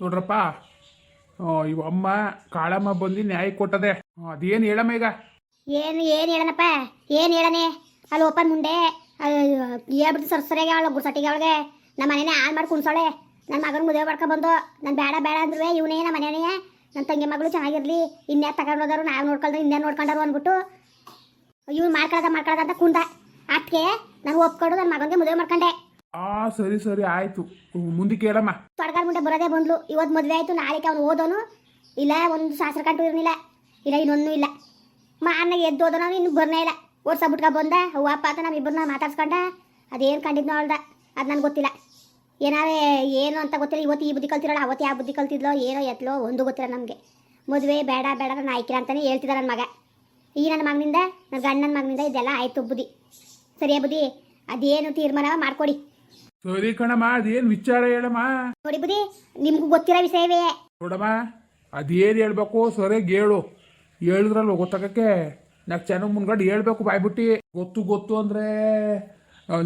ನೋಡ್ರಪ್ಪ. ಇವ ಅಮ್ಮ ಕಾಳಮ್ಮ ಬಂದು ನ್ಯಾಯ ಕೊಟ್ಟದೆ. ಅದೇನು ಹೇಳಮ್ಮ ಈಗ? ಏನು ಏನು ಹೇಳನಪ್ಪ? ಏನು ಹೇಳನೆ? ಅಲ್ಲಿ ಓಪನ್ ಮುಂಡೆ ಹೇಳ್ಬಿಟ್ಟು ಸರ್, ಸರಿಯಾಗಿ ಅವಳು ಗುಡ್ಸಟ್ಟಿಗೆ ಅವಳಿಗೆ. ನಮ್ಮ ಮನೇನೆ ಹಾಳು ಮಾಡಿ ಕುಣ್ಸೋಳೆ. ನನ್ನ ಮಗನ ಮದುವೆ ಮಾಡ್ಕೊ ಬಂದು, ನಾನು ಬೇಡ ಬೇಡ ಅಂದ್ರೆ ಇವನೇ ನಮ್ಮ ಮನೇನೆ. ನನ್ನ ತಂಗಿ ಮಗಳು ಚೆನ್ನಾಗಿರ್ಲಿ, ಇನ್ನೇ ತಗೊಂಡೋದವ್ರು ನಾವು ನೋಡ್ಕೊಳ್ದು ಇನ್ನೇ ನೋಡ್ಕೊಂಡರು ಅಂದ್ಬಿಟ್ಟು. ಇವ್ನು ಮಾಡ್ಕೊಳ್ದ ಮಾಡ್ಕೊಳ್ದ ಅಂತ ಕುಂದ. ಅದಕ್ಕೆ ನಾನು ಒಪ್ಕೊಂಡು ನನ್ನ ಮಗನಿಗೆ ಮದುವೆ ಮಾಡ್ಕೊಂಡೆ. ಆ, ಸರಿ ಸರಿ, ಆಯ್ತು. ಮುಂದಕ್ಕೆ ಹೇಳಮ್ಮ. ಮುಂದೆ ಬರೋದೇ ಬಂದ್ಲು. ಇವತ್ತು ಮದುವೆ ಆಯ್ತು, ನಾಳೆಗೆ ಅವ್ನು ಓದೋನು. ಇಲ್ಲ, ಒಂದು ಶಾಸ್ತ್ರ ಕಂಟು ಇರಲಿಲ್ಲ ಇಲ್ಲ, ಇನ್ನೊಂದು ಇಲ್ಲ. ಮಾರ್ನಾಗ ಎದ್ದು ಓದೋನು ಇನ್ನು ಬರ್ನೇ ಇಲ್ಲ. ಓಡ್ಸ ಬಿಟ್ಕ ಬಂದ, ಅವ್ವ, ಅಪ್ಪ ಅಂತ ನಮ್ಮ ಇಬ್ಬರನ್ನ ಮಾತಾಡ್ಸ್ಕೊಂಡ, ಅದೇನು ಕಂಡಿದ್ನೋ ಅವಳ್ದ, ಅದು ನನಗೆ ಗೊತ್ತಿಲ್ಲ. ಏನಾವೇ, ಏನು ಅಂತ ಗೊತ್ತಿಲ್ಲ. ಇವತ್ತು ಈ ಬುದ್ಧಿ ಕಲ್ತಿರೋಳ, ಅವತ್ತು ಯಾವ ಬುದ್ಧಿ ಕಲ್ತಿದ್ಲೋ, ಏನೋ ಎತ್ಲೋ, ಒಂದು ಗೊತ್ತಿಲ್ಲ ನಮಗೆ. ಮದುವೆ ಬೇಡ ಬೇಡ ನಾನು ಆಯ್ಕಿಲ್ಲ ಅಂತಲೇ ಹೇಳ್ತಿದ್ದ ನನ್ನ ಮಗ. ಈ ನನ್ನ ಮಗನಿಂದ ನನ್ನ ಗಂಡನ ಮಗನಿಂದ ಇದೆಲ್ಲ ಆಯ್ತು ಬುದ್ಧಿ. ಸರಿಯಾ ಬುದ್ಧಿ? ಅದೇನು ತೀರ್ಮಾನ ಮಾಡ್ಕೊಡಿ. ಸರಿ ಕಣಮ್ಮ ಅದೇನ್ ವಿಚಾರ ಹೇಳಮ್ಮ? ನೋಡಿ ಬುದಿ ನಿಮ್ಗೂ ಗೊತ್ತಿರೋ ವಿಷಯವೇ. ನೋಡಮ್ಮ ಅದೇನ್ ಹೇಳ್ಬೇಕು ಸರಿ ಹೇಳು ಹೇಳಿದ್ರಲ್ವ ಗೊತ್ತಾಗಕ್ಕೆ? ನಾಕ್ ಚೆನ್ನಾಗ್ ಮುನ್ಗಡೆ ಹೇಳ್ಬೇಕು ಬಾಯ್ಬಿಟ್ಟು. ಗೊತ್ತು ಗೊತ್ತು ಅಂದ್ರೆ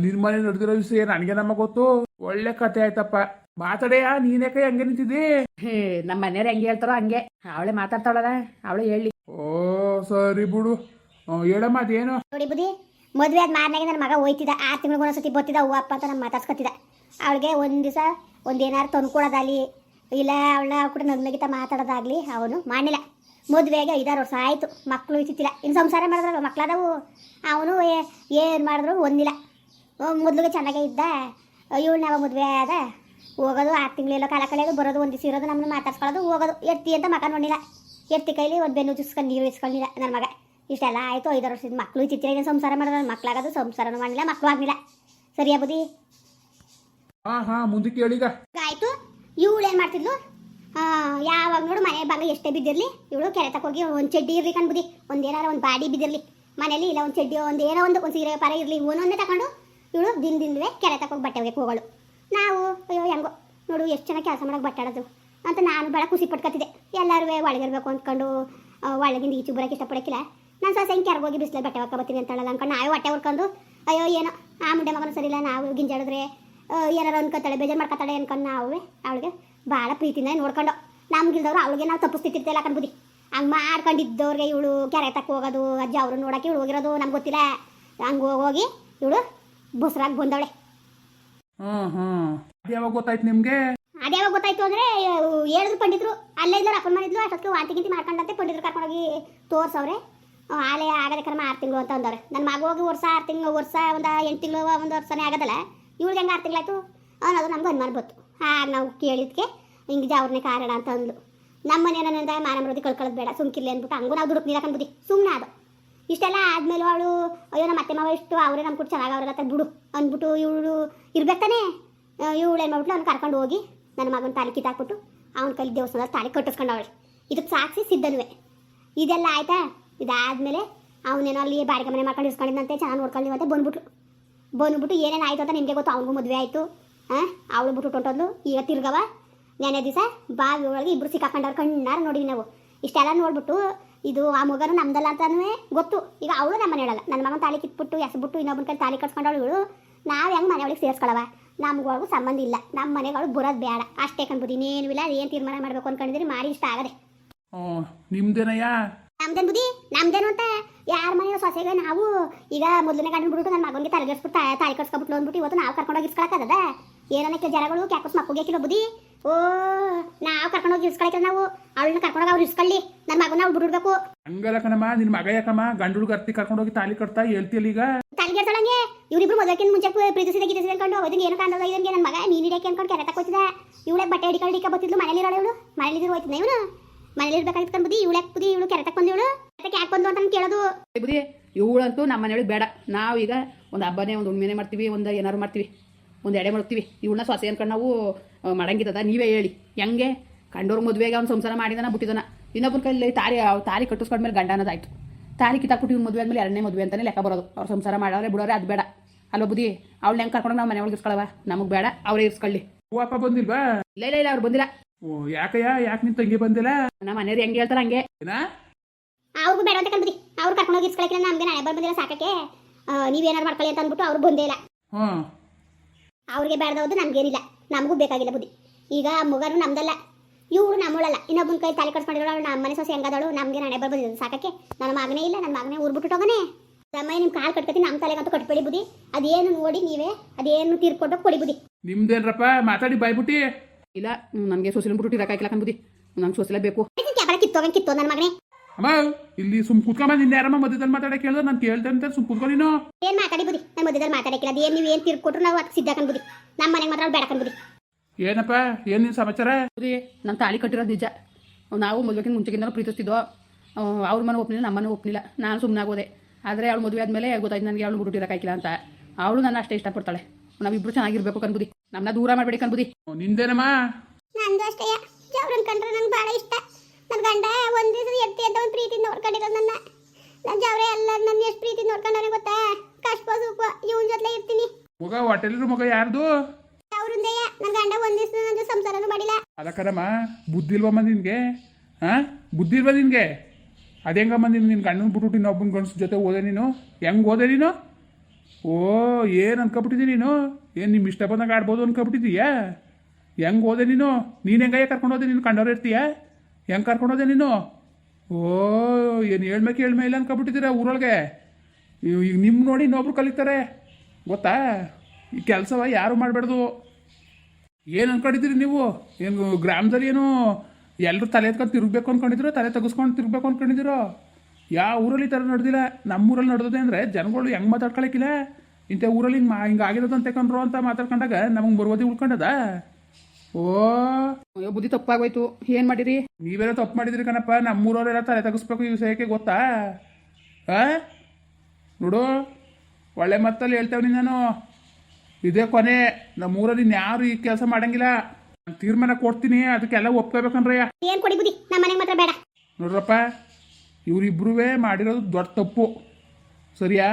ನಿನ್ ಮನೆ ನಡೆದಿರೋ ವಿಷಯ ನನಗೆ ನಮ್ಮ ಗೊತ್ತು? ಒಳ್ಳೆ ಕತೆ ಆಯ್ತಪ್ಪ. ಮಾತಾಡೆಯ ನೀನೇಕೆ ಹಂಗೆ ನಿಂತಿದ್ದಿ? ಹೇ ನಮ್ಮ ಮನೆಯವ್ರು ಹೆಂಗೆ ಹೇಳ್ತಾರೋ ಹಂಗೆ. ಅವಳೆ ಮಾತಾಡ್ತಾಳ ಅವಳೆ ಹೇಳಿ. ಓ ಸರಿ ಬಿಡು. ಹೇಳಮ್ಮ ಅದೇನು? ನೋಡಿ ಮದುವೆ ಆದ ಮಾರನಾಗೆ ನನ್ನ ಮಗ ಹೋಯ್ತಿದ್ದ. ಆರು ತಿಂಗಳಿಗೆ ಒಂದ್ಸತಿ ಬರ್ತಿದ್ದ. ಹೂವು ಅಪ್ಪ ಅಂತ ನಮ್ಮ ಮಾತಾಡ್ಸ್ಕೊತಿದ್ದ. ಅವಳಿಗೆ ಒಂದು ದಿವಸ ಒಂದು ಏನಾರು ತಂದ್ಕೊಡೋದಾಗಲಿ, ಇಲ್ಲ ಅವಳ ಕೂಡ ನಗ್ನಗಿತ ಮಾತಾಡೋದಾಗಲಿ ಅವನು ಮಾಡಲಿಲ್ಲ. ಮದುವೆಗೆ ಐದಾರು ವರ್ಷ ಆಯಿತು. ಮಕ್ಕಳು ಇತ್ತಿಲ್ಲ ಇನ್ನು ಸಂಸಾರ ಮಾಡಿದ್ರಲ್ಲ ಮಕ್ಕಳಾದವು ಅವನು ಏನು ಮಾಡಿದ್ರು ಒಂದಿಲ್ಲ ಮೊದಲಿಗೆ ಚೆನ್ನಾಗೇ ಇದ್ದ. ಇವಳು ನಾವು ಮದುವೆ ಆದ? ಹೋಗೋದು, ಆರು ತಿಂಗಳಿಲ್ಲ ಕಾಲ ಕಳೆಯೋದು, ಬರೋದು, ಒಂದು ದಿವಸ ಇರೋದು, ನಮ್ಮನ್ನ ಮಾತಾಡ್ಸ್ಕೊಳ್ಳೋದು, ಹೋಗೋದು. ಎತ್ತಿ ಅಂತ ಮಕ ನೋಡಿಲ್ಲ ಎತ್ತಿ ಕೈಲಿ ಒಂದು ಬೆನ್ನು ಚುಸ್ಕೊಂಡು ನೀರು ಇಸ್ಕೊಂಡಿಲ್ಲ ನನ್ನ ಮಗ. ಇಷ್ಟೆಲ್ಲ ಆಯಿತು ಐದು ವರ್ಷದ ಮಕ್ಕಳು ಚಿತ್ರ ಸಂಸಾರ ಮಾಡಿದ್ರೆ ಮಕ್ಕಳಾಗೋದು ಸಂಸಾರನೂ ಮಾಡಿಲ್ಲ ಮಕ್ಕಳು ಆಗಲಿಲ್ಲ. ಸರಿಯಾ ಬುದ್ಧಿ ಹಾ ಹಾ ಮುಂದಕ್ಕೆ ಹೇಳೀಗ ಆಯಿತು. ಇವಳು ಏನು ಮಾಡ್ತಿದ್ಲು? ಯಾವಾಗ ನೋಡು ಮನೆ ಬಾಗ ಎಷ್ಟೇ ಬಿದ್ದಿರಲಿ ಇವಳು ಕೆರೆ ತಕೋಗಿ ಒಂದು ಚಡ್ಡಿ ಇರ್ಲಿ ಬುದ್ಧಿ ಒಂದು ಏನಾರ ಒಂದು ಬಾಡಿ ಬಿದ್ದಿರಲಿ. ಮನೇಲಿ ಇಲ್ಲ ಒಂದು ಚಡ್ಡಿ ಒಂದು ಏನೋ ಒಂದು ಒಂದು ಸೀರೆ ಪರ ಇರಲಿ ಒಂದೊಂದೇ ತಗೊಂಡು ಇವಳು ದಿನ ದಿನವೇ ಕೆರೆ ತಕೋಗಿ ಬಟ್ಟೆ ಹೋಗಿ ಹೋಗೋಳು. ನಾವು ಅಯ್ಯೋ ಹೆಂಗೋ ನೋಡು ಎಷ್ಟು ಚೆನ್ನಾಗಿ ಕೆಲಸ ಮಾಡೋಕೆ ಬಟ್ಟೆ ಆಡೋದು ಅಂತ ನಾನು ಭಾಳ ಖುಷಿ ಪಟ್ಕೊತಿದ್ದೆ ಎಲ್ಲರೂ ಒಳಗಿರ್ಬೇಕು ಅಂದ್ಕೊಂಡು ಒಳಗಿಂದ ಈಚೆ ಬರೋಕ್ಕೆ ಇಷ್ಟಪಡೋಕ್ಕಿಲ್ಲ. ನಾನು ಸಹ ಸಂಖ್ಯೆ ಹೋಗಿ ಬಿಸಿಲಲ್ಲಿ ಬಟ್ಟೆ ಹಾಕ ಬರ್ತೀನಿ ಅಂತ ಹೇಳಲ್ಲ ಅನ್ಕೊಂಡು ನಾವೇ ಹೊಟ್ಟೆ ಹೊರ್ಕೊಂಡು ಅಯ್ಯೋ ಏನೋ ಆ ಮುಂಡೆ ಮಗನ ಸರಿಯಿಲ್ಲ ನಾವು ಗಿಂಜಾಡಿದ್ರೆ ಏನಾರು ಅನ್ಕೋತಾಳೆ ಬೇಜಾರು ಮಾಡ್ಕೊತಾಳೆ ಅನ್ಕೊಂಡು ನಾವು ಅವಳಿಗೆ ಭಾಳ ಪ್ರೀತಿಯಿಂದ ನೋಡ್ಕೊಂಡು. ನಮ್ಗಿಲ್ದವ್ರು ಅವಳಿಗೆ ನಾವು ತಪ್ಪಿಸ್ತಿರ್ತಿಲ್ಲ ಕಣ್ಬುದಿ ಹಂಗೆ ಮಾಡ್ಕೊಂಡಿದ್ದವ್ರಿಗೆ ಇವಳು ಕೆರೆ ತಕ್ಕ ಹೋಗೋದು ಅಜ್ಜ ಅವರು ನೋಡೋಕೆ ಇವಳು ಹೋಗಿರೋದು ನಮ್ಗೆ ಗೊತ್ತಿಲ್ಲ. ಹಂಗೆ ಹೋಗಿ ಇವಳು ಬಸ್ರಾಗಿ ಬಂದವಳೆ. ಯಾವಾಗ ಗೊತ್ತಾಯ್ತು ನಿಮ್ಗೆ? ಅದ್ಯಾವಾಗ ಗೊತ್ತಾಯ್ತು ಅಂದ್ರೆ ಹೇಳಿದ್ರು ಪಂಡಿತರು ಅಲ್ಲೇ ಇದ್ರು ಅಪ್ಪನ ಮಾಡಿದ್ಲು ಅಷ್ಟೊತ್ತಿಗೆ ವಾಂತಿ ಗಿಂತಿ ಮಾಡ್ಕೊಂಡಂತೆ ಪಂಡಿತರು ಕರ್ಕೊಂಡೋಗಿ ತೋರ್ಸವ್ರೆ. ಆಲೆ ಆಗದೆ ಕರ್ಮ ಆರು ತಿಂಗಳು ಅಂತ ಅಂದವ್ರೆ. ನನ್ನ ಮಗ ಹೋಗಿ ವರ್ಷ ಆರು ತಿಂಗಳು, ವರ್ಷ ಒಂದು ಎಂಟು ತಿಂಗಳು, ಒಂದು ವರ್ಷನೇ ಆಗೋದಲ್ಲ. ಇವಳು ಹೆಂಗೆ ಆರು ತಿಂಗಳಾಯ್ತು? ಅನ್ನೋದು ನಮ್ಗೆ ಅನುಮಾನ ಬಂತು. ಹಾಗೆ ನಾವು ಕೇಳಿದ್ಕೆ ಹಿಂಗೆ ಅವ್ರನ್ನೇ ಕಾರಣ ಅಂತ ಅಂದ್ಲು. ನಮ್ಮ ಮನೇನಂದ ಮಾನಮೃತಿ ಕಳ್ಕೊಳ್ಳೋದು ಬೇಡ, ಸುಮ್ಕಿರ್ಲಿ ಅಂದ್ಬಿಟ್ಟು ಹಂಗೂ ನಾವು ದುಡುಕ್ ನೀರಕ್ಕೆ ಬುದ್ಧಿ ಸುಮ್ಮನೆ ಅದು ಇಷ್ಟೆಲ್ಲ ಆದಮೇಲೆ ಅವಳು, ಅಯ್ಯೋ, ನಮ್ಮ ಅತ್ತೆ ಮಾವ ಇಷ್ಟು, ಅವರೇ ನಮ್ಮ ಕೂಡ ಚೆನ್ನಾಗಿ ಅವ್ರಿಗೆ ಬಿಡು ಅಂದ್ಬಿಟ್ಟು ಇವಳು ಇರ್ಬೇಕಾನೆ ಇವಳು ಏನು ಮಾಡ್ಬಿಟ್ಟು ಅವ್ನು ಕರ್ಕೊಂಡು ಹೋಗಿ ನನ್ನ ಮಗನ ತಾಲಿ ಕಿತ್ತಾಕ್ಬಿಟ್ಟು ಅವ್ನ ಕೈಲಿ ದೇವಸ್ಥಾನದಲ್ಲಿ ತಾಳಿ ಕಟ್ಟಿಸ್ಕೊಂಡವಳೆ ಇದಕ್ಕೆ ಸಾಕ್ಷಿ ಸಿದ್ಧನುವೆ. ಇದೆಲ್ಲ ಆಯ್ತಾ? ಇದಾದ್ಮೇಲೆ ಅವನೇನೋ ಅಲ್ಲಿ ಬಾಡಿಗೆ ಮನೆ ಮಾಡ್ಕೊಂಡು ಇಸ್ಕೊಂಡಿದ್ದಂತೆ ಚೆನ್ನಾಗಿ ನೋಡ್ಕೊಂಡು ಅಂತ ಬಂದ್ಬಿಟ್ಟು ಬಂದ್ಬಿಟ್ಟು ಏನೇನು ಆಯಿತು ಅಂತ ನಿಮಗೆ ಗೊತ್ತು, ಅವನಿಗೂ ಮದುವೆ ಆಯಿತು. ಹಾಂ ಅವಳು ಬಿಟ್ಟು ಹೊಂಟೋದ್ಲು. ಈಗ ತಿರ್ಗವ ನೆನೆ ದಿವಸ ಬಾವಿ ಒಳಗೆ ಇಬ್ರು ಸಿಕ್ಕಾಕೊಂಡವ್ರು ಕಣ್ಣಾರ ನೋಡಿವಿ ನಾವು. ಇಷ್ಟೆಲ್ಲ ನೋಡ್ಬಿಟ್ಟು ಇದು ಆ ಮಗನು ನಮ್ದಲ್ಲ ಅಂತಾನು ಗೊತ್ತು. ಈಗ ಅವಳು ನಮ್ಮ ಮನೆ ಹೇಳಲ್ಲ ನನ್ನ ಮಗನ ತಾಳಿ ಕಿತ್ಬಿಟ್ಟು, ಎಸ್ಬಿಟ್ಟು ಇನ್ನೊಬ್ಬನ ಕೈ ತಾಳಿ ಕಟ್ಸ್ಕೊಂಡವಳು ಇವಳು. ನಾವು ಹೆಂಗೆ ಮನೆ ಒಳಗೆ ಸೇರಿಸ್ಕೊಳವ? ನಮ್ಗೊಳಗೂ ಸಂಬಂಧ ಇಲ್ಲ. ನಮ್ಮ ಮನೆಗಳು ಬರೋದು ಬೇಡ. ಅಷ್ಟೇ ಕಣ್ಬೋದು ಇನ್ನೇನು ಇಲ್ಲ. ಏನು ತೀರ್ಮಾನ ಮಾಡಬೇಕು ಅನ್ಕೊಂಡಿದ್ರಿ? ಮಾಡಿ ಇಷ್ಟ ಆಗದೆ. ಹ್ಞೂ ನಿಮ್ದೇನಯ್ಯ? ನಮ್ದೇನು ಬುದ್ಧಿ? ನಮ್ದೇನು ಅಂತ? ಯಾರ ಮನೆಯ ಸೊಸೆಗೆ ನಾವು ಈಗ ಮೊದಲನೇ ಗಂಡನ ಬಿಟ್ಟು ನನ್ನ ಮಗನಿಗೆ ತಲೆಗೆಡ್ಸ್ಬಿಟ್ಟು ತಾಯಿ ಕಟ್ಸ್ಕೊಬಿಟ್ಲು ಅಂದ್ಬಿಟ್ಟು ಇವತ್ತು ನಾವು ಕರ್ಕೊಂಡೋಗಿ ಇಸ್ಕೊಳಕ್ಕದ ಏನಕ್ಕೆ ಜನಗಳು ಕ್ಯಾಕಸ್ ಮಕ್ಕಳಿಗೆ ಬುದ್ಧಿ? ಓ ನಾವು ಕರ್ಕೊಂಡೋಗಿ ಇಸ್ಕೊಳಕ್ಕೆ ನಾವು. ಅವಳನ್ನ ಕರ್ಕೊಂಡೋಗಿ ಅವ್ರು ಇಸ್ಕೊಳ್ಳಿ. ನನ್ನ ಮಗನ ಅವ್ರು ಬಿಡ್ಬೇಕು ಹಂಗಲ್ಲ ಕಣಮ್ಮ ನಿನ್ನ ಮಗ ಯಾಕಮ್ಮ? ಗಂಡು ಅರ್ತಿ ಕರ್ಕೊಂಡೋಗಿ ತಾಲಿ ಕಟ್ತಾ ಹೇಳ್ತಿಯಲ್ಲ ಈಗ? ತಲೆಗೆಡ್ಸೋಳಂಗೆ ಇವರಿಬ್ರು ಮೊದಲಕ್ಕಿಂತ ಮುಂಚೆ ಪ್ರೀತಿಸಿದ ಗೀತಿಸಿದ ಅನ್ಕೊಂಡು ಇದನ್ನ ಏನು ಕಾಣದ ಇದನ್ಗೆ ನನ್ನ ಮಗ ನೀನು ಹಿಡಿಯಕ್ಕೆ ಅನ್ಕೊಂಡು ಕೆರೆ ತಕ್ಕೋತಿದ್ದ ಇವಳೆ ಬಟ್ಟೆ ಹಿಡಿಕೊಂಡು ಹಿಡಿಕ ಬತ್ತಿದ್ಲು ಮನೇಲಿ ಇರೋಳು ಇವಳು? ಮನೇಲಿ ಹೋಯ್ತಿದ್ದ ಇವನು? ಮನೇಲಿ ಇರ್ಬೇಕಾಗಿತ್ತು ಬುದ್ಧಿ. ಯಾಕೆ ಬುದ್ಧಿ? ಇವಳು ಕೆರೆಟಕ್ ತಕ್ಕ ಬಂದು ಇವಳು ಯಾಕೆ ಬಂದು ಅಂತ ಕೇಳೋದು. ಬುದ್ಧಿ ಇವಳಂತೂ ನಮ್ಮ ಮನೆಯೊಳಗೆ ಬೇಡ. ನಾವು ಈಗ ಒಂದು ಹಬ್ಬನೇ ಒಂದು ಉಣ್ಮೆನೆ ಮಾಡ್ತೀವಿ ಒಂದು ಏನಾರು ಮಾಡ್ತೀವಿ. ಒಂದು ಎಡೆ ಮಾಡ್ತೀವಿ ಇವಳನ್ನ ಸೊಸೆ ಅನ್ಕೊಂಡು ನಾವು ಮಾಡಂಗಿದ್ದದ ನೀವೇ ಹೇಳಿ. ಹೆಂಗೆ? ಕಂಡೋರ್ ಮದುವೆಗೆ ಅವ್ನು ಸಂಸಾರ ಮಾಡಿದಾನ ಬಿಟ್ಟಿದಾನ. ಇನ್ನೊಬ್ಬನ ಕೈಲಿ ತಾರಿ ತಾರಿ ತಾರಿ ಕಟ್ಟಿಸ್ಕೊಂಡ್ಮೇಲೆ ಗಂಡ ಅನ್ನೋದಾಯ್ತು. ತಾರಿ ಕಿತ್ತಾಕ್ಬಿಟ್ಟು ಇವ್ನು ಮದುವೆ ಆದ್ಮೇಲೆ ಎರಡನೇ ಮದುವೆ ಅಂತಾನೆ ಲೆಕ್ಕ ಬರೋದು. ಅವ್ರು ಸಂಸಾರ ಮಾಡೋರೆ ಬಿಡೋರೆ ಅದು ಬೇಡ. ಅಲ್ವ ಬುದ್ಧಿ? ಅವ್ಳು ಹೆಂಗೆ ಕರ್ಕೊಂಡು ನಾವು ಮನೆ ಒಳಗೆ ಇಸ್ಕೊಳ್ಳವ ನಮಗೆ ಬೇಡ ಅವರೇ ಇರ್ಸ್ಕೊಳ್ಳಿ. ಹೂವಪ್ಪ ಬಂದಿಲ್ವಾ? ಇಲ್ಲ ಇಲ್ಲ ಇಲ್ಲ ಅವ್ರು ಬಂದಿಲ್ಲ. ಓ ಯಾಕಯ್ಯ ಯಾಕೆ ನಿನ್ ತಂಗಿ ಬಂದಿಲ್ಲ? ನಮ್ಮ ಮನೆಯವ್ರು ಹೆಂಗೆ ಹೇಳ್ತಾರೆ ಹಂಗೆ. ಏನಾ? ಅವ್ರಿಗೂ ಬೇಡ ಅಂತ ಕಂದ್ರಿ ಅವ್ರು ಕರ್ಕೊಂಡೋಗಿ ಇಸ್ಕೊಳಕ್ಕೆ ನಮ್ಗೆ ನಾಳೆ ಬಂದಿಲ್ಲ ಸಾಕಕ್ಕೆ. ನೀವೇನಾರು ಮಾಡ್ಕೊಳ್ಳಿ ಅಂತ ಅಂದ್ಬಿಟ್ಟು ಅವ್ರು ಬಂದೇ ಇಲ್ಲ. ಹ್ಮ್. ಅವ್ರಿಗೆ ಬೇಡದವ್ದು ನಮ್ಗೇನಿಲ್ಲ ನಮಗೂ ಬೇಕಾಗಿಲ್ಲ ಬುದ್ಧಿ. ಈಗ ಮುಗರು ನಮ್ದಲ್ಲ. ಇವ್ರು ನಮ್ಮಳಲ್ಲ. ಇನ್ನೊಬ್ಬನ ಕೈ ತಲೆ ಕಟ್ಸ್ಕೊಂಡಿರೋ ನಮ್ಮ ಮನೆ ಸೊಸೆ ಹೆಂಗದಳು? ನಮಗೆ ನಾಳೆ ಬರ್ಬೋದು ಸಾಕಕ್ಕೆ. ನನ್ನ ಮಗನೇ ಇಲ್ಲ ನನ್ನ ಮಗನೇ ಊರ್ಬಿಟ್ಟು ಹೋಗನೆ. ನಮ್ಮ ನಿಮ್ಮ ಕಾಲು ಕಟ್ಕತಿ ನಮ್ಮ ತಲೆಗಂತೂ ಕಟ್ಬೇಡಿ ಬುದಿ ಅದೇನು ನೋಡಿ ನೀವೇ ಅದೇನು ತೀರ್ಕೊಂಡು ಕೊಡಿ ಬುದಿ ನಿಮ್ದೇನ್ರಪ್ಪ? ಮಾತಾಡಿ ಬಾಯ್ಬಿಟ್ಟಿ. ಇಲ್ಲ ನನಗೆ ಸೊಸಿಲ್ ಬಿಟ್ಟು ಇರಕ್ಕಾಗಿಲ್ಲ ಕಂಬುದಿ ನಂಗೆ ಸೊಸಿಲ ಬೇಕು. ಕಿತ್ತೋ ನನ್ನ ಮಗನೇ? ಅಮ್ಮ ಇಲ್ಲಿ ಸುಮ್ ಕೂತ್ಕೊಂಡ್ ನಿನ್ನ ಯಾರಮ್ಮ ಮಧ್ಯದಲ್ಲಿ ಮಾತಾಡಕ್ಕೆ ಹೇಳಿದ್ರೆ ನಾನು ಕೇಳ್ದೆ ಅಂತ ಸುಮ್ ಕುತ್ಕೊ ನೀನು. ಏನ್ ಮಾತಾಡಿ ಬುದಿ ನಾನು ಮಧ್ಯದಲ್ಲಿ ಮಾತಾಡಕ್ಕಿಲ್ಲ ಅದೇನು ನೀವು ಏನು ತಿರ್ಕೊಟ್ರು ನಾವು ಅದಕ್ಕೆ ಸಿದ್ಧ ಬುದಿ ನಮ್ಮ ಮನೆಗೆ ಮಾತ್ರ ಬೇಡ ಬುದಿ ಏನಪ್ಪ ಏನ್ ನಿನ್ ಸಮಾಚಾರ? ಬುದಿ ನಾನು ತಾಳಿ ಕಟ್ಟಿರೋದು ನಿಜ. ನಾವು ಮದುವೆಗಿಂತ ಮುಂಚೆಗಿಂತ ಪ್ರೀತಿಸ್ತಿದ್ದೋ ಅವ್ರ ಮನೆ ಒಪ್ಪಲಿಲ್ಲ ನಮ್ಮ ಮನೆ ನಾನು ಸುಮ್ಮನೆ ಆಗೋದೆ. ಆದರೆ ಅವಳು ಮದುವೆ ಆದಮೇಲೆ ಗೊತ್ತಾಯ್ತು ನನಗೆ ಅವಳು ಬಿಟ್ಟಿರೋಕ್ಕಾಗಿಲ್ಲ ಅಂತ. ಅವಳು ನನ್ನ ಅಷ್ಟೇ ಇಷ್ಟಪಡ್ತಾಳೆ. ನಾವಿಬ್ರು ಚೆನ್ನಾಗಿರ್ಬೇಕು ಕಣ್ಬುದಿ ನಮ್ಮನ್ನ ದೂರ ಮಾಡಬೇಡಿ ಕಣ್ಬುದಿ ನಿಂದೇನಮ್ಮ? ನಂದು ಅಷ್ಟೇ. ಜವ್ರನ್ ಕಂಡ್ರೆ ನಂಗೆ ಬಹಳ ಇಷ್ಟ. ನನ್ನ ಗಂಡ ಒಂದ್ ದಿವಸ ಎತ್ತಿ ಅಂತ ಒಂದು ಪ್ರೀತಿ ನೋಡ್ಕೊಂಡಿರೋ ನನ್ನ. ನನ್ನ ಜವರ ಎಲ್ಲ ನನ್ನ ಎಷ್ಟು ಪ್ರೀತಿ ನೋಡ್ಕೊಂಡವ್ರೆ ಗೊತ್ತಾ? ಕಷ್ಟ ಸೂಪ ಇವನ್ ಜೊತೆ ಇರ್ತೀನಿ. ಮಗ ಹೋಟೆಲ್ ಮಗ ಯಾರ್ದು? ಅವ್ರಿಂದಯ್ಯ ನನ್ನ ಗಂಡ ಒಂದ್ ದಿವಸ ನನ್ನ ಸಂಸಾರನೂ ಮಾಡಿಲ್ಲ. ಅದಕ್ಕರಮ್ಮ ಬುದ್ಧಿ ಇಲ್ವಮ್ಮ ನಿನ್ಗೆ? ಹಾ ಬುದ್ಧಿ ಇಲ್ವಾ ನಿನ್ಗೆ? ಅದೇಂಗಮ್ಮ ನೀನು ನಿನ್ನ ಗಂಡನ ಬಿಟ್ಬಿಟ್ಟು ಇನ್ನೊಬ್ಬನ ಗಂಡಸ ಜೊತೆ ಓದೆ ನೀನು? ಹೆಂಗ್ ಓದೆ ನೀನು? ಓ, ಏನು ಅನ್ಕೊಬಿಟ್ಟಿದ್ದೀನಿ ನೀನು? ಏನು ನಿಮ್ಮ ಇಷ್ಟ ಬಂದಾಗ ಆಡ್ಬೋದು ಅನ್ಕೊಬಿಟ್ಟಿದ್ದೀಯಾ ಹೆಂಗ್ ಹೋದೆ ನೀನು? ನೀನು ಹೆಂಗಯ್ಯ ಕರ್ಕೊಂಡು ಹೋದೆ? ನೀನು ಕಂಡವ್ರು ಇರ್ತೀಯ? ಹೆಂಗೆ ಕರ್ಕೊಂಡು ಹೋದೆ ನೀನು? ಓ, ಏನು ಹೇಳ್ಮೆ ಕೇಳ್ಮೆ ಇಲ್ಲ ಅನ್ಕೊಬಿಟ್ಟಿದ್ದೀರಾ ಊರೊಳಗೆ? ಈಗ ನಿಮ್ಮ ನೋಡಿ ಇನ್ನೊಬ್ರು ಕಲಿತಾರೆ. ಗೊತ್ತಾ? ಈ ಕೆಲಸವ ಯಾರು ಮಾಡಬಾರ್ದು? ಏನು ಅನ್ಕೊಂಡಿದ್ದೀರಿ ನೀವು? ಏನು ಗ್ರಾಮದಲ್ಲಿ ಏನು ಎಲ್ಲರೂ ತಲೆ ಎತ್ಕೊಂಡು ತಿರುಗಬೇಕು ಅಂದ್ಕೊಂಡಿದ್ದೀರೋ ತಲೆ ತೆಗೆಸ್ಕೊಂಡು ತಿರುಗಬೇಕು ಅನ್ಕೊಂಡಿದ್ದೀರೋ? ಯಾವ ಊರಲ್ಲಿ ಈ ಥರ ನಡೆದಿಲ್ಲ ನಮ್ಮೂರಲ್ಲಿ ನಡೆದಿದೆ ಅಂದರೆ ಜನಗಳು ಹೆಂಗೆ ಮಾತಾಡ್ಕೊಳಕ್ಕಿಲ್ಲ ಇಂಥ ಊರಲ್ಲಿ ಹಿಂಗೆ ಮಾ ಹಿಂಗೆ ಆಗಿರೋದು ಅಂತ ಕಂಡ್ರು ಅಂತ ಮಾತಾಡ್ಕೊಂಡಾಗ ನಮಗೆ ಬರುವುದೇ ಉಳ್ಕೊಂಡದ? ಓ. ಅಯ್ಯೋ ಬುದ್ಧಿ ತಪ್ಪಾಗೋಯ್ತು. ಏನು ಮಾಡಿರಿ? ನೀವೆಲ್ಲ ತಪ್ಪು ಮಾಡಿದ್ರಿ ಕಣಪ್ಪ. ನಮ್ಮೂರವರೆಲ್ಲ ತಲೆ ತಗಿಸ್ಬೇಕು ಈ ವಿಷಯಕ್ಕೆ ಗೊತ್ತಾ? ಆ? ನೋಡು ಒಳ್ಳೆ ಮತ್ತಲ್ಲಿ ಹೇಳ್ತೇವೆ ನಾನು ಇದೇ ಕೊನೆ. ನಮ್ಮೂರಲ್ಲಿ ಯಾರು ಈ ಕೆಲಸ ಮಾಡಂಗಿಲ್ಲ. ನಾನು ತೀರ್ಮಾನ ಕೊಡ್ತೀನಿ. ಅದಕ್ಕೆಲ್ಲ ಒಪ್ಕೋಬೇಕನ್ರಯ್ಯ ಏನ್ ಕೊಡಿ ಬುದ್ಧಿ? ನಮ್ಮ ಮನೆಗೆ ಮಾತ್ರ ಬೇಡ. ನೋಡ್ರಪ್ಪ. ಇವರಿಬ್ರೂ ಮಾಡಿರೋದು ದೊಡ್ಡ ತಪ್ಪು. ಸರಿಯಾ?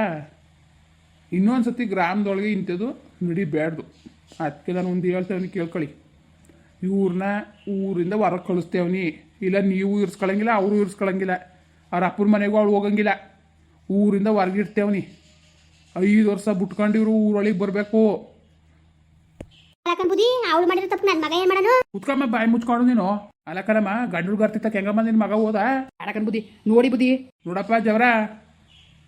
ಇನ್ನೊಂದು ಸತಿ ಗ್ರಾಮದೊಳಗೆ ಇಂಥದ್ದು ನಡಿಬೇಡ್ದು ಅದಕ್ಕೆ ನಾನು ಒಂದು ಹೇಳ್ತೇವನಿ ಕೇಳ್ಕೊಳ್ಳಿ. ಇವ್ರನ್ನ ಊರಿಂದ ಹೊರಗೆ ಕಳಿಸ್ತೇವನಿ ಇಲ್ಲ ನೀವು ಇರ್ಸ್ಕೊಳಂಗಿಲ್ಲ, ಅವರು ಇರ್ಸ್ಕೊಳಂಗಿಲ್ಲ. ಅವ್ರ ಅಪ್ಪನ ಮನೆಗೂ ಅವಳು ಹೋಗಂಗಿಲ್ಲ. ಊರಿಂದ ಹೊರಗಿಡ್ತೇವನಿ ಐದು ವರ್ಷ ಬಿಟ್ಕೊಂಡು ಇವರು ಊರೊಳಗೆ ಬರಬೇಕು. ಅಲ್ಲಕನ್ ಬುದಿ ಅವಳು ಮಾಡಿರೋ ತಪ್ಪು ನನ್ನ ಮಗ ಏನ್ ಮಾಡನು? ಕುತ್ಕೊಂಬ ಬಾಯಿ ಮುಚ್ಕೊಂಡು ನೀನು. ಅಲಕನಮ್ಮ ಕಣಮ್ಮ ಗಂಡು ಗರ್ತಿತ್ತ ಹೆಂಗಮ್ಮ ನಿನ್ನ ಮಗ ಹೋದ? ಅಲಕನ್ ಬುದ್ಧಿ, ನೋಡಿ ಬುದ್ಧಿ. ನೋಡಪ್ಪ ಜವರ,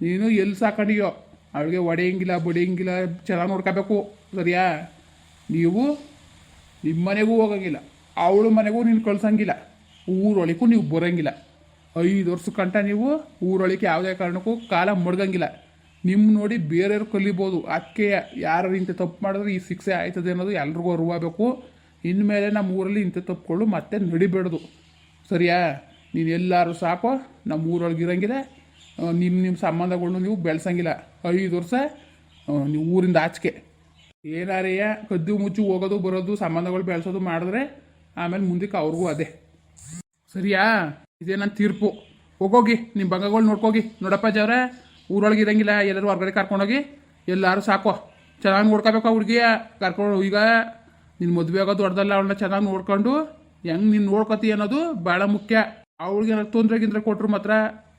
ನೀನು ಎಲ್ಲಿ ಸಾಕೊಂಡಿಯೋ? ಅವಳಿಗೆ ಒಡೆಯಂಗಿಲ್ಲ, ಬಡಿಯಂಗಿಲ್ಲ, ಚೆನ್ನಾಗಿ ನೋಡ್ಕೋಬೇಕು, ಸರಿಯಾ? ನೀವು ನಿಮ್ಮ ಮನೆಗೂ ಹೋಗಂಗಿಲ್ಲ, ಅವಳ ಮನೆಗೂ ನೀನು ಕಳ್ಸಂಗಿಲ್ಲ, ಊರೊಳಗೂ ನೀವು ಬರೋಂಗಿಲ್ಲ. ಐದು ವರ್ಷ ಕಂಟ ನೀವು ಊರೊಳಕ್ಕೆ ಯಾವುದೇ ಕಾರಣಕ್ಕೂ ಕಾಲ ಮಡ್ಗಂಗಿಲ್ಲ. ನಿಮ್ಮ ನೋಡಿ ಬೇರೆಯವ್ರು ಕಲಿಬೋದು. ಅದಕ್ಕೆ ಯಾರು ಇಂಥ ತಪ್ಪು ಮಾಡಿದ್ರೆ, ಈ ಶಿಕ್ಷೆ ಆಯ್ತದೆ ಅನ್ನೋದು ಎಲ್ರಿಗೂ ಅರಿವಾಗಬೇಕು. ಇನ್ಮೇಲೆ ನಮ್ಮ ಊರಲ್ಲಿ ಇಂಥ ತಪ್ಪುಗಳು ಮತ್ತೆ ನಡಿಬೇಡ್ದು. ಸರಿಯಾ? ನೀನು ಎಲ್ಲರೂ ಸಾಕೋ, ನಮ್ಮ ಊರೊಳಗೆ ಇರಂಗಿಲ್ಲ ನಿಮ್ಮ ನಿಮ್ಮ ಸಂಬಂಧಗಳ್ನು ನೀವು ಬೆಳೆಸಂಗಿಲ್ಲ. ಐದು ವರ್ಷ ನೀವು ಊರಿಂದ ಆಚೆಗೆ. ಏನಾರೆಯ ಕದ್ದು ಮುಚ್ಚು ಹೋಗೋದು, ಬರೋದು, ಸಂಬಂಧಗಳು ಬೆಳೆಸೋದು ಮಾಡಿದ್ರೆ ಆಮೇಲೆ ಮುಂದಕ್ಕೆ ಅವ್ರಿಗೂ ಅದೇ. ಸರಿಯಾ? ಇದೇ ನನ್ನ ತೀರ್ಪು. ಹೋಗೋಗಿ ನಿಮ್ಮ ಬಂಗಗಳು ನೋಡ್ಕೋಗಿ. ನೋಡಪ್ಪ ಜವ್ರ ಊರೊಳಗೆ ಇರಂಗಿಲ್ಲ ಎಲ್ಲರೂ ಹೊರಗಡೆ ಕರ್ಕೊಂಡೋಗಿ ಎಲ್ಲರೂ ಸಾಕೋ. ಚೆನ್ನಾಗಿ ನೋಡ್ಕೋಬೇಕು ಆ ಹುಡುಗಿಯ. ಕರ್ಕೊಂಡು ಈಗ ನಿನ್ನ ಮದುವೆ ಆಗೋ ದೊಡ್ಡದಲ್ಲ ಅವಳನ್ನ ಚೆನ್ನಾಗಿ ನೋಡ್ಕೊಂಡು ಹೆಂಗೆ ನೀನು ನೋಡ್ಕೊತಿ ಅನ್ನೋದು ಭಾಳ ಮುಖ್ಯ. ಅವಳಿಗೆ ಏನಾದ್ರು ತೊಂದರೆ ಗಿಂದ್ರೆ ಕೊಟ್ಟರು ಮಾತ್ರ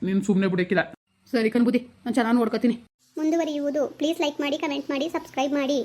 ನೀನು ಸುಮ್ಮನೆ ಬಿಡಕ್ಕಿಲ್ಲ. ಸರಿ ಕಣ್ಬುದಿ ನಾನು ಚೆನ್ನಾಗಿ ನೋಡ್ಕೊತೀನಿ. ಮುಂದುವರಿಯುವುದು. ಪ್ಲೀಸ್ ಲೈಕ್ ಮಾಡಿ ಕಮೆಂಟ್ ಮಾಡಿ ಸಬ್ಸ್ಕ್ರೈಬ್ ಮಾಡಿ.